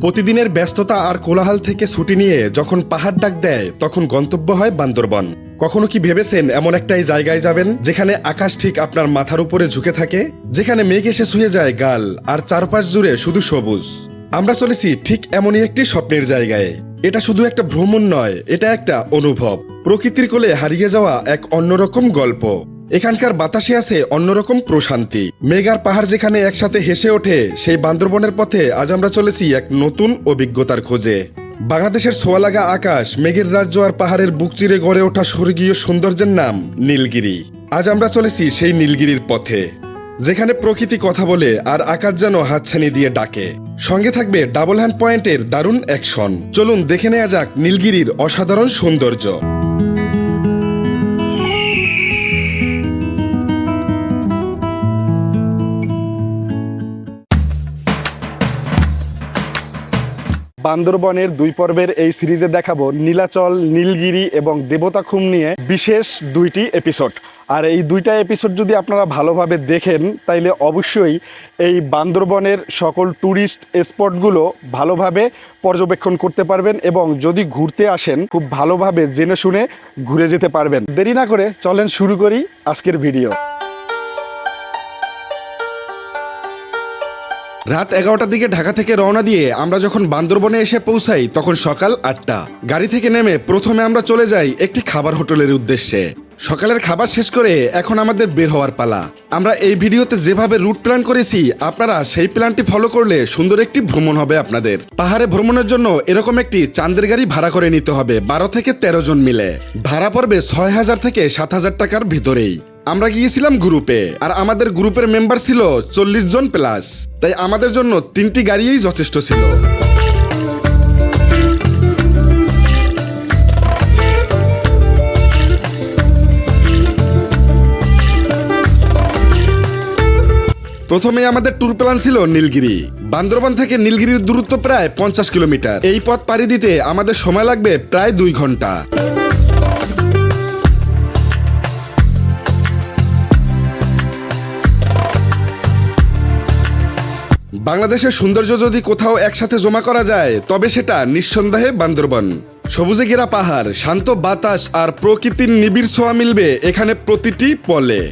প্রতিদিনের ব্যস্ততা আর কোলাহল থেকে ছুটি নিয়ে যখন পাহাড় ডাক দেয়, তখন গন্তব্য হয় বান্দরবন। কখনো কি ভেবেছেন এমন একটাই জায়গায় যাবেন, যেখানে আকাশ ঠিক আপনার মাথার উপরে ঝুঁকে থাকে? যেখানে মেঘ এসে শুয়ে যায় গাল, আর চারপাশ জুড়ে শুধু সবুজ। আমরা চলেছি ঠিক এমনই একটি স্বপ্নের জায়গায়। এটা শুধু একটা ভ্রমণ নয়, এটা একটা অনুভব। প্রকৃতির কোলে হারিয়ে যাওয়া এক অন্যরকম গল্প। এখানকার বাতাসে আছে অন্যরকম প্রশান্তি। মেঘার পাহাড় যেখানে একসাথে হেসে ওঠে, সেই বান্দরবনের পথে আজ আমরা চলেছি এক নতুন অভিজ্ঞতার খোঁজে। বাংলাদেশের সোয়ালাগা আকাশ, মেঘের রাজ্য আর পাহাড়ের বুক চিরে গড়ে ওঠা স্বর্গীয় সৌন্দর্যের নাম নীলগিরি। আজ আমরা চলেছি সেই নীলগিরির পথে, যেখানে প্রকৃতি কথা বলে আর আকাশ যেন হাতছানি দিয়ে ডাকে। সঙ্গে থাকবে ডাবল হ্যান্ড পয়েন্টের দারুণ অ্যাকশন। চলুন দেখে নেওয়া যাক নীলগিরির অসাধারণ সৌন্দর্য। বান্দরবনের দুই পর্বের এই সিরিজে দেখাবো নীলাচল, নীলগিরি এবং দেবতাখুম নিয়ে বিশেষ দুইটি এপিসোড আর এই দুইটা এপিসোড যদি আপনারা ভালোভাবে দেখেন, তাইলে অবশ্যই এই বান্দরবনের সকল ট্যুরিস্ট স্পটগুলো ভালোভাবে পর্যবেক্ষণ করতে পারবেন এবং যদি ঘুরতে আসেন, খুব ভালোভাবে জেনে শুনে ঘুরে যেতে পারবেন। দেরি না করে চলেন শুরু করি আজকের ভিডিও রাত এগারোটার দিকে ঢাকা থেকে রওনা দিয়ে আমরা যখন বান্দরবনে এসে পৌঁছাই, তখন সকাল আটটা। গাড়ি থেকে নেমে প্রথমে আমরা চলে যাই একটি খাবার হোটেলের উদ্দেশ্যে। সকালের খাবার শেষ করে এখন আমাদের বের হওয়ার পালা। আমরা এই ভিডিওতে যেভাবে রুট প্ল্যান করেছি, আপনারা সেই প্ল্যানটি ফলো করলে সুন্দর একটি ভ্রমণ হবে আপনাদের। পাহাড়ে ভ্রমণের জন্য এরকম একটি চান্দের গাড়ি ভাড়া করে নিতে হবে বারো থেকে তেরো জন মিলে। ভাড়া পড়বে ছয় হাজার থেকে সাত হাজার টাকার ভিতরেই। আমরা গিয়েছিলাম গ্রুপে, আর আমাদের গ্রুপের মেম্বার ছিল চল্লিশ জন প্লাস, তাই আমাদের জন্য তিনটি গাড়িই যথেষ্ট ছিল। প্রথমে আমাদের ট্যুর প্ল্যান ছিল নীলগিরি। বান্দরবান থেকে নীলগিরির দূরত্ব প্রায় পঞ্চাশ কিলোমিটার। এই পথ পাড়ি দিতে আমাদের সময় লাগবে প্রায় দুই ঘণ্টা। বাংলাদেশের সৌন্দর্য যদি কোথাও একসাথে জমা করা যায়, তবে সেটা নিঃসন্দেহে বান্দরবন। সবুজে ঘেরা পাহাড়, শান্ত বাতাস আর প্রকৃতির নিবিড় ছোঁয়া মিলবে এখানে প্রতিটি পলে।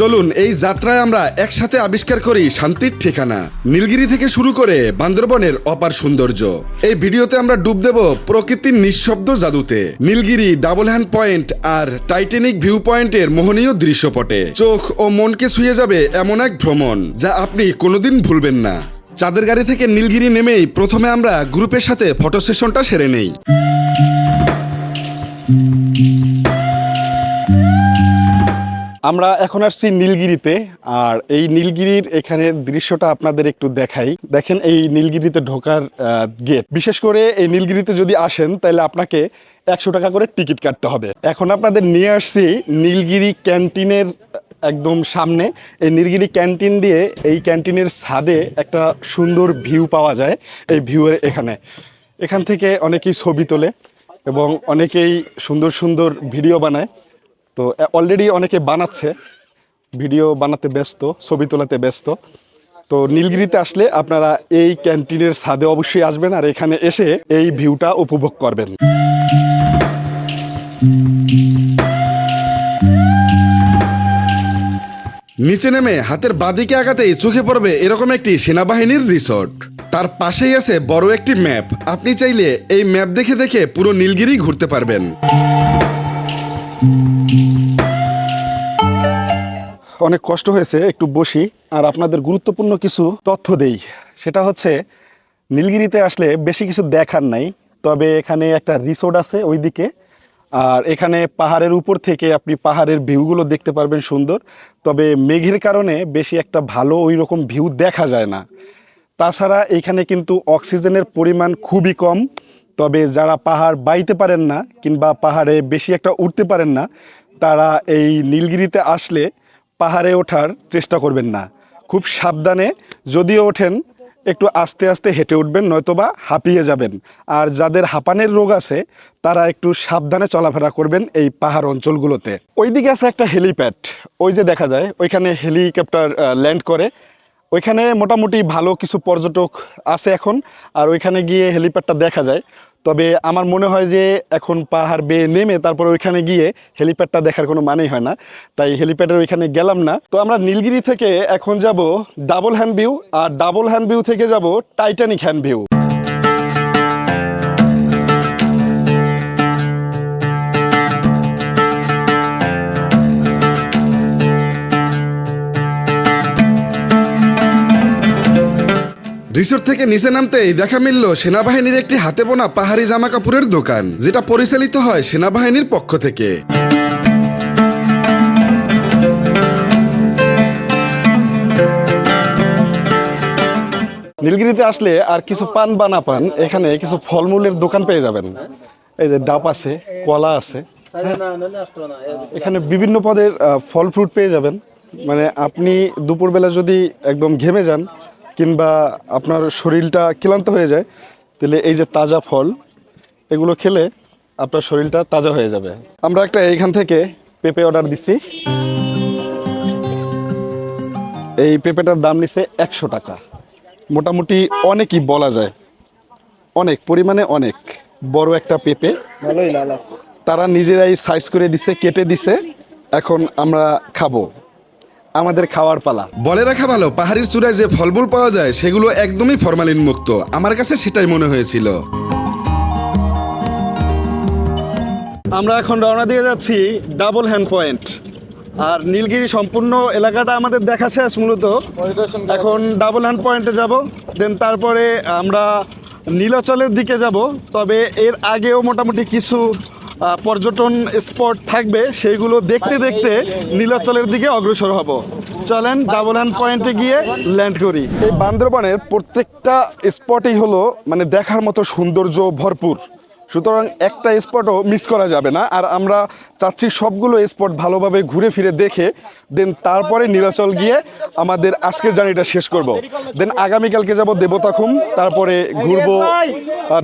চলুন, এই যাত্রায় আমরা একসাথে আবিষ্কার করি শান্তির ঠিকানা। নীলগিরি থেকে শুরু করে বান্দরবনের অপার সৌন্দর্য। এই ভিডিওতে আমরা ডুব দেব প্রকৃতির নিঃশব্দ জাদুতে। নীলগিরি, ডাবল হ্যান্ড পয়েন্ট আর টাইটানিক ভিউ পয়েন্টের মোহনীয় দৃশ্যপটে। চোখ ও মনকে ছুঁয়ে যাবে এমন এক ভ্রমণ যা আপনি কোনোদিন ভুলবেন না। চাঁদের গাড়ি থেকে নীলগিরি নেমেই প্রথমে আমরা গ্রুপের সাথে ফটো সেশনটা সেরে নেই। আমরা এখন আসছি নীলগিরিতে, আর এই নীলগিরির এখানের দৃশ্যটা আপনাদের একটু দেখাই। দেখেন এই নীলগিরিতে ঢোকার গেট বিশেষ করে এই নীলগিরিতে যদি আসেন, তাহলে আপনাকে একশো টাকা করে টিকিট কাটতে হবে। এখন আপনাদের নিয়ে আসছি নীলগিরি ক্যান্টিনের একদম সামনে, এই নীলগিরি ক্যান্টিন দিয়ে এই ক্যান্টিনের ছাদে একটা সুন্দর ভিউ পাওয়া যায় এই ভিউয়ের এখানে। এখান থেকে অনেকেই ছবি তোলে এবং অনেকেই সুন্দর সুন্দর ভিডিও বানায়। তো অলরেডি অনেকে বানাচ্ছে, ভিডিও বানাতে ব্যস্ত, ছবি তোলাতে ব্যস্ত। তো, নীলগিরিতে আসলে আপনারা এই ক্যান্টিনের ছাদে অবশ্যই আসবেন আর এখানে এসে এই ভিউটা উপভোগ করবেন। নিচে নেমে হাতের বাদিকে আগাতেই চোখে পড়বে এরকম একটি সেনাবাহিনীর রিসোর্ট। তার পাশেই আছে বড় একটি ম্যাপ। আপনি চাইলে এই ম্যাপ দেখে দেখে পুরো নীলগিরি ঘুরতে পারবেন। অনেক কষ্ট হয়েছে, একটু বসি। আর আপনাদের গুরুত্বপূর্ণ কিছু তথ্য দেই। সেটা হচ্ছে, নীলগিরিতে আসলে বেশি কিছু দেখার নাই। তবে এখানে একটা রিসোর্ট আছে ওইদিকে। আর এখানে পাহাড়ের উপর থেকে আপনি পাহাড়ের ভিউগুলো দেখতে পারবেন সুন্দর। তবে মেঘের কারণে বেশি একটা ভালো ওই রকম ভিউ দেখা যায় না। তাছাড়া এখানে কিন্তু অক্সিজেনের পরিমাণ খুবই কম। তবে যারা পাহাড় বাইতে পারেন না কিংবা পাহাড়ে বেশি একটা উঠতে পারেন না, তারা এই নীলগিরিতে আসলে পাহাড়ে ওঠার চেষ্টা করবেন না। খুব সাবধানে যদিও ওঠেন একটু আস্তে আস্তে হেঁটে উঠবেন, নয়তোবা হাঁপিয়ে যাবেন। আর যাদের হাঁপানের রোগ আছে, তারা একটু সাবধানে চলাফেরা করবেন এই পাহাড় অঞ্চলগুলোতে। ওইদিকে আছে একটা হেলিপ্যাড। ওই যে দেখা যায়, ওইখানে হেলিকপ্টার ল্যান্ড করে। ওইখানে মোটামুটি ভালো কিছু পর্যটক আছে এখন, আর ওইখানে গিয়ে হেলিপ্যাডটা দেখা যায়। তবে আমার মনে হয় যে এখন পাহাড় বেয়ে নেমে তারপর ওইখানে গিয়ে হেলিপ্যাডটা দেখার কোনো মানেই হয় না। তাই হেলিপ্যাডের ওইখানে গেলাম না। তো আমরা নীলগিরি থেকে এখন যাব ডাবল হ্যান্ড ভিউ, আর ডাবল হ্যান্ড ভিউ থেকে যাব টাইটানিক হ্যান্ড ভিউ। রিসোর্ট থেকে নিচে নামতেই দেখা মিলল সেনাবাহিনীর একটি হাতে বোনা পাহাড়ি জামা কাপড়ের দোকান, যেটা পরিচালিত হয় সেনাবাহিনীর পক্ষ থেকে। নীলগিরিতে আসলে আর কিছু পান বা না পান, এখানে কিছু ফলমূলের দোকান পেয়ে যাবেন। এই যে ডাব আছে, কলা আছে। এখানে বিভিন্ন পদের ফল ফ্রুট পেয়ে যাবেন। মানে আপনি দুপুরবেলা যদি একদম ঘেমে যান কিংবা আপনার শরীরটা ক্লান্ত হয়ে যায় তাহলে এই যে তাজা ফল এগুলো খেলে আপনার শরীরটা তাজা হয়ে যাবে। আমরা একটা এইখান থেকে পেঁপে অর্ডার দিছি। এই পেঁপেটার দাম নিছে একশো টাকা। মোটামুটি অনেকই বলা যায়। অনেক পরিমাণে অনেক। বড় একটা পেঁপে। ভালোই লাল আছে। তারা নিজেরাই সাইজ করে দিছে কেটে দিছে। এখন আমরা খাব। আমাদের খাওয়ার পালা। বলে রাখা ভালো পাহাড়ির চূড়ায় যে ফলমূল পাওয়া যায় সেগুলো একদমই ফরমালিন মুক্ত আমার কাছে সেটাই মনে হয়েছিল। আমরা এখন রওনা দিয়ে যাচ্ছি ডাবল হ্যান্ড পয়েন্ট। আর নীলগিরি সম্পূর্ণ এলাকাটা আমাদের দেখা শেষ মূলত। এখন ডাবল হ্যান্ড পয়েন্টে যাব দেন তারপরে আমরা নীলাচলের দিকে যাব। তবে এর আগেও মোটামুটি কিছু পর্যটন স্পট থাকবে, সেইগুলো দেখতে দেখতে নীলাচলের দিকে অগ্রসর হব। চলেন ডাবল হ্যান্ড পয়েন্টে গিয়ে ল্যান্ড করি। এই বান্দরবানের প্রত্যেকটা স্পটই হলো মানে দেখার মতো সৌন্দর্য ভরপুর। সুতরাং একটা স্পটও মিস করা যাবে না, আর আমরা চাচ্ছি সবগুলো স্পট ভালোভাবে ঘুরে ফিরে দেখে দেন তারপরে নীলাচল গিয়ে আমাদের আজকের জার্নিটা শেষ করব। দেন আগামীকালকে যাব দেবতাখুম, তারপরে ঘুরবো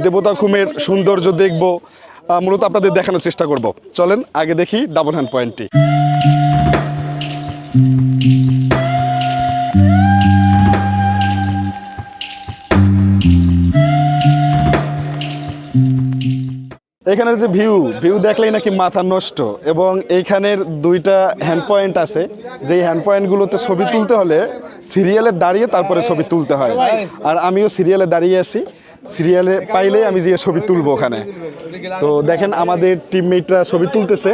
দেবতাখুমের সৌন্দর্য দেখব। মূলত আপনাদের দেখানোর চেষ্টা করব। চলেন, আগে দেখি ডাবল হ্যান্ড পয়েন্টটি এখানের যে ভিউ ভিউ দেখলেই নাকি মাথা নষ্ট এবং এইখানের দুইটা হ্যান্ড পয়েন্ট আছে। যেই হ্যান্ড পয়েন্টগুলোতে ছবি তুলতে হলে সিরিয়ালে দাঁড়িয়ে তারপরে ছবি তুলতে হয়। আর আমিও সিরিয়ালে দাঁড়িয়ে আছি। সিরিয়ালে পাইলেই আমি যে ছবি তুলবো ওখানে। তো দেখেন আমাদের টিমমেটরা ছবি তুলতেছে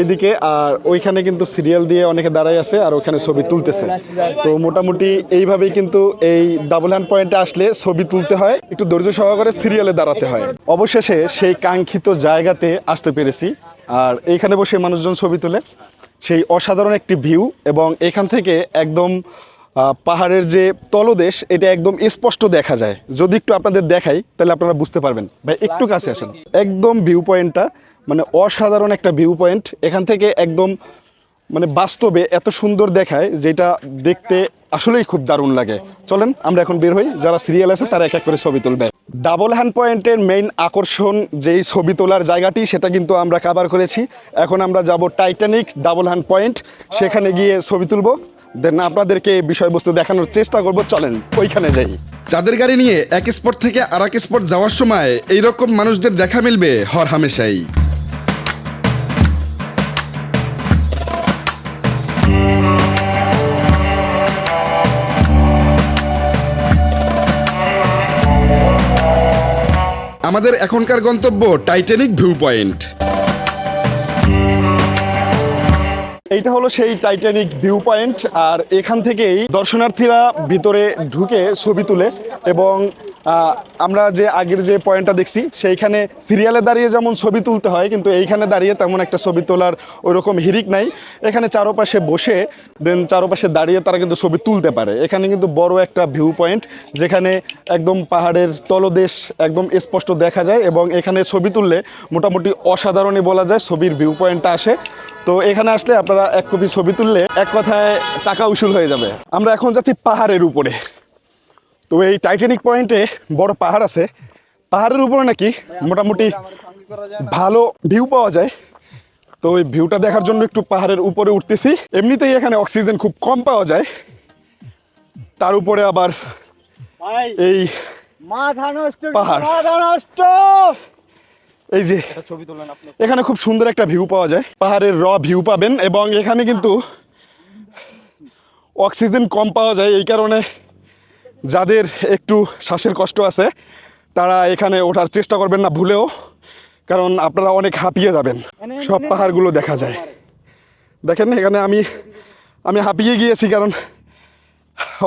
এইদিকে, আর ওইখানে কিন্তু সিরিয়াল দিয়ে অনেকে দাঁড়াই আছে আর ওখানে ছবি তুলতেছে। তো মোটামুটি এইভাবেই কিন্তু এই ডাবল হ্যান্ড পয়েন্টে আসলে ছবি তুলতে হয়, একটু ধৈর্য সহকারে সিরিয়ালে দাঁড়াতে হয়। অবশেষে সেই কাঙ্ক্ষিত জায়গাতে আসতে পেরেছি, আর এইখানে বসে মানুষজন ছবি তোলে। সেই অসাধারণ একটি ভিউ এবং এখান থেকে একদম পাহাড়ের যে তলদেশ এটা একদম স্পষ্ট দেখা যায়। যদি একটু আপনাদের দেখাই তাহলে আপনারা বুঝতে পারবেন। ভাই একটু কাছে আসেন। একদম ভিউ পয়েন্টটা মানে অসাধারণ একটা ভিউ পয়েন্ট এখান থেকে একদম মানে বাস্তবে এত সুন্দর দেখায় যেটা দেখতে আসলেই খুব দারুণ লাগে। চলেন আমরা এখন বের হই। যারা সিরিয়াল আছে তারা এক এক করে ছবি তুলবে। ডাবল হ্যান্ড পয়েন্টের মেইন আকর্ষণ যেই ছবি তোলার জায়গাটি সেটা কিন্তু আমরা কাভার করেছি। এখন আমরা যাব টাইটানিক ডাবল হ্যান্ড পয়েন্ট সেখানে গিয়ে ছবি তুলবো। দেন আপনাদেরকে বিষয়বস্তু দেখানোর চেষ্টা করব, চলেন ওইখানে যাই। চাঁদের গাড়ি নিয়ে এক স্পট থেকে আর এক স্পট যাওয়ার সময় এইরকম মানুষদের দেখা মিলবে হর হামেশাই। আমাদের এখনকার গন্তব্য টাইটানিক ভিউ পয়েন্ট এইটা হলো সেই টাইটানিক ভিউ পয়েন্ট আর এখান থেকেই দর্শনার্থীরা ভিতরে ঢুকে ছবি তুলে এবং আমরা যে আগের যে পয়েন্টটা দেখছি, সেইখানে সিরিয়ালে দাঁড়িয়ে যেমন ছবি তুলতে হয়, কিন্তু এইখানে দাঁড়িয়ে তেমন একটা ছবি তোলার ওইরকম হিরিক নাই। এখানে চারোপাশে বসে দেন চারোপাশে দাঁড়িয়ে তারা কিন্তু ছবি তুলতে পারে। এখানে কিন্তু বড় একটা ভিউ পয়েন্ট যেখানে একদম পাহাড়ের তলদেশ একদম স্পষ্ট দেখা যায় এবং এখানে ছবি তুললে মোটামুটি অসাধারণই বলা যায়, ছবির ভিউ পয়েন্টটা আসে। তো এখানে আসলে আপনারা এক কপি ছবি তুললে এক কথায় টাকা উসুল হয়ে যাবে। আমরা এখন যাচ্ছি পাহাড়ের উপরে। তো এই টাইটানিক পয়েন্টে বড় পাহাড় আছে। পাহাড়ের উপরে নাকি মোটামুটি ভালো ভিউ পাওয়া যায়। তো ওই ভিউটা দেখার জন্য একটু পাহাড়ের উপরে উঠতেছি। এমনিতেই এখানে অক্সিজেন খুব কম পাওয়া যায়। তার উপরে আবার এই পাহাড়। এই যে ছবি তোলেন আপনি। এখানে খুব সুন্দর একটা ভিউ পাওয়া যায়। পাহাড়ের র ভিউ পাবেন এবং এখানে কিন্তু অক্সিজেন কম পাওয়া যায়। এই কারণে যাদের একটু শ্বাসের কষ্ট আছে, তারা এখানে ওঠার চেষ্টা করবেন না ভুলেও, কারণ আপনারা অনেক হাঁপিয়ে যাবেন। সব পাহাড়গুলো দেখা যায়। দেখেন এখানে আমি আমি হাঁপিয়ে গিয়েছি কারণ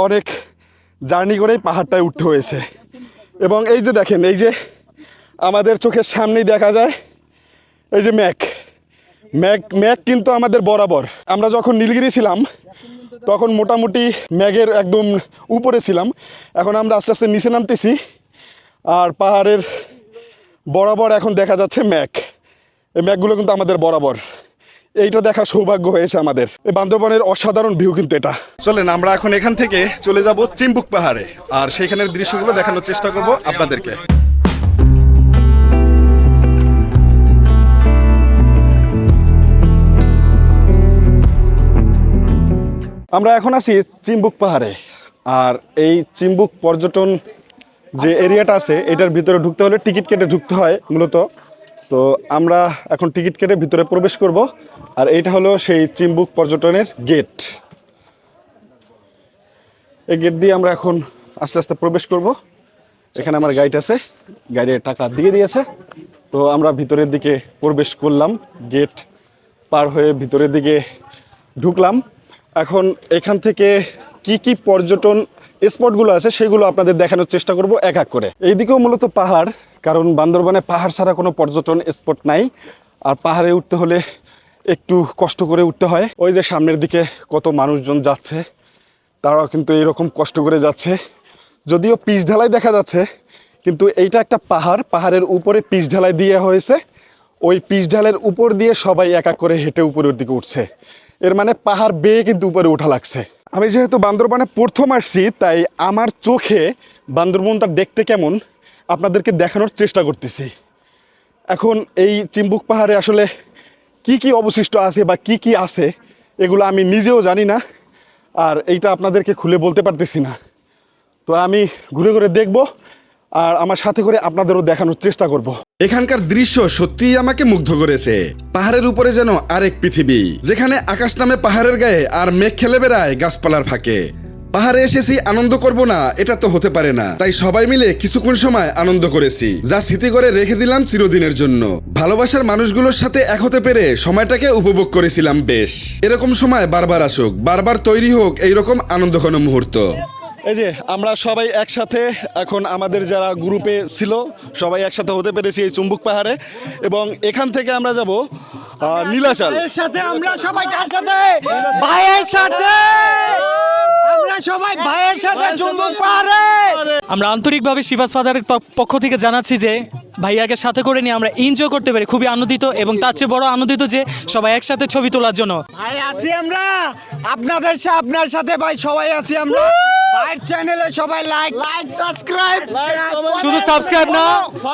অনেক জার্নি করেই পাহাড়টায় উঠতে হয়েছে। এবং এই যে দেখেন, এই যে আমাদের চোখের সামনেই দেখা যায়, এই যে ম্যাক। ম্যাক ম্যাক কিন্তু আমাদের বরাবর। আমরা যখন নীলগিরি ছিলাম তখন মোটামুটি ম্যাগের একদম উপরে ছিলাম। এখন আমরা আস্তে আস্তে নিচে নামতেছি। আর পাহাড়ের বরাবর এখন দেখা যাচ্ছে ম্যাক এই ম্যাকগুলো কিন্তু আমাদের বরাবর। এইটা দেখা সৌভাগ্য হয়েছে আমাদের। এই বান্দরবনের অসাধারণ ভিউ কিন্তু এটা। চলেন, আমরা এখন এখান থেকে চলে যাব চিম্বুক পাহাড়ে। আর সেখানের দৃশ্যগুলো দেখানোর চেষ্টা করব আপনাদেরকে। আমরা এখন আছি চিম্বুক পাহাড়ে। আর এই চিম্বুক পর্যটন যে এরিয়াটা আছে, এটার ভিতরে ঢুকতে হলে টিকিট কেটে ঢুকতে হয় মূলত। তো আমরা এখন টিকিট কেটে ভিতরে প্রবেশ করব। আর এইটা হলো সেই চিম্বুক পর্যটনের গেট। এই গেট দিয়ে আমরা এখন আস্তে আস্তে প্রবেশ করব। এখানে আমার গাইড আছে, গাইডের টাকা দিয়ে দিয়েছে। তো আমরা ভিতরের দিকে প্রবেশ করলাম, গেট পার হয়ে ভিতরের দিকে ঢুকলাম। এখন এখান থেকে কি কি পর্যটন স্পটগুলো আছে সেগুলো আপনাদের দেখানোর চেষ্টা করব এক এক করে। এইদিকেও মূলত পাহাড়, কারণ বান্দরবানে পাহাড় ছাড়া কোনো পর্যটন স্পট নাই। আর পাহাড়ে উঠতে হলে একটু কষ্ট করে উঠতে হয়। ওই যে সামনের দিকে কত মানুষজন যাচ্ছে, তারাও কিন্তু এরকম কষ্ট করে যাচ্ছে। যদিও পিচ ঢালাই দেখা যাচ্ছে, কিন্তু এইটা একটা পাহাড়। পাহাড়ের উপরে পিচ ঢালাই দিয়ে হয়েছে। ওই পিচ ঢালের উপর দিয়ে সবাই এক এক করে হেঁটে উপরের দিকে উঠছে। এর মানে পাহাড় বেয়ে কিন্তু উপরে ওঠা লাগছে। আমি যেহেতু বান্দরবানে প্রথম আসছি, তাই আমার চোখে বান্দরবনটা দেখতে কেমন, আপনাদেরকে দেখানোর চেষ্টা করতেছি। এখন এই চিম্বুক পাহাড়ে আসলে কি কি অবশিষ্ট আছে বা কি কি আছে, এগুলো আমি নিজেও জানি না, আর এইটা আপনাদেরকে খুলে বলতে পারতেছি না। তো আমি ঘুরে ঘুরে দেখব, আর আমার সাথে করে আপনাদেরও দেখানোর চেষ্টা করব। এখানকার দৃশ্য সত্যিই আমাকে মুগ্ধ করেছে। পাহাড়ের উপরে যেন আরেক পৃথিবী, যেখানে আকাশ নামে পাহাড়ের গায়ে আর মেঘ খেলে বেড়ায় গাছপালার ফাঁকে। পাহাড়ে এসেছি, আনন্দ করব না, এটা তো হতে পারে না। তাই সবাই মিলে কিছুক্ষণ সময় আনন্দ করেছি, যা স্মৃতি করে রেখে দিলাম চিরদিনের জন্য। ভালোবাসার মানুষগুলোর সাথে এক হতে পেরে সময়টাকে উপভোগ করেছিলাম বেশ। এরকম সময় বারবার আসুক, বারবার তৈরি হোক, এইরকম আনন্দঘন মুহূর্ত। এই যে আমরা সবাই একসাথে এখন আমাদের যারা গ্রুপে ছিল সবাই একসাথে হতে পেরেছি এই চুম্বুক পাহাড়ে। এবং এখান থেকে আমরা যাব নীলাচল। এর সাথে আমরা সবাই কার সাথে? ভাইয়ের সাথে! আমরা সবাই ভাইয়ের সাথে চুম্বক পাহাড়ে! আমরা আন্তরিকভাবে শিবাস ফাদারের পক্ষ থেকে জানাচ্ছি যে ভাইয়াকে সাথে করে নিয়ে আমরা এনজয় করতে পারি খুবই আনন্দিত এবং তার চেয়ে বড় আনন্দিত যে সবাই একসাথে ছবি তোলার জন্য। ভাই আছি আমরা। আপনাদের সাথে আপনার সাথে ভাই সবাই আছি আমরা। ভাইয়ের চ্যানেলে সবাই লাইক লাইক সাবস্ক্রাইব শুধু সাবস্ক্রাইব না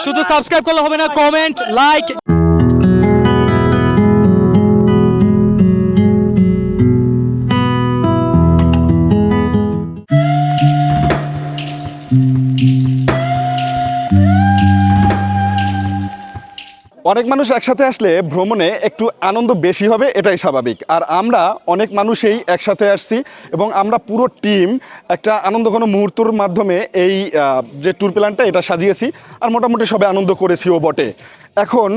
শুধু সাবস্ক্রাইব করলে হবে না কমেন্ট লাইক অনেক মানুষ একসাথে আসলে ভ্রমণে একটু আনন্দ বেশি হবে, এটাই স্বাভাবিক। আর আমরা অনেক মানুষেই একসাথে আসছি এবং আমরা পুরো টিম একটা আনন্দ আনন্দঘন মুহূর্তর মাধ্যমে এই যে ট্যুর প্ল্যানটা এটা সাজিয়েছি আর মোটামুটি সবাই আনন্দ করেছিও বটে। এখন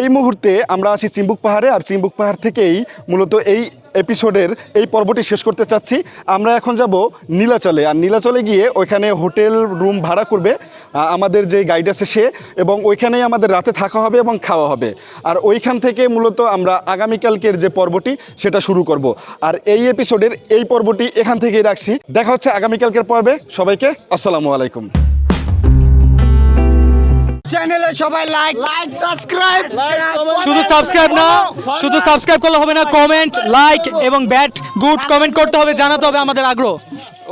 এই মুহূর্তে আমরা আছি চিম্বুক পাহাড়ে, আর চিম্বুক পাহাড় থেকেই মূলত এই এপিসোডের এই পর্বটি শেষ করতে চাচ্ছি। আমরা এখন যাব নীলাচলে। আর নীলাচলে গিয়ে ওইখানে হোটেল রুম ভাড়া করবে আমাদের যে গাইড আছে সে, এবং ওইখানেই আমাদের রাতে থাকা হবে এবং খাওয়া হবে। আর ওইখান থেকে মূলত আমরা আগামীকালকের যে পর্বটি, সেটা শুরু করব। আর এই এপিসোডের এই পর্বটি এখান থেকেই রাখছি। দেখা হচ্ছে আগামীকালকের পর্বে। সবাইকে আসসালামু আলাইকুম। চ্যানেলে সবাই লাইক লাইক সাবস্ক্রাইব শুধু সাবস্ক্রাইব না শুধু সাবস্ক্রাইব করলে হবে না কমেন্ট লাইক এবং ব্যাট গুড কমেন্ট করতে হবে জানাতে হবে আমাদের আগ্রহ।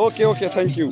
ওকে ওকে থ্যাংক ইউ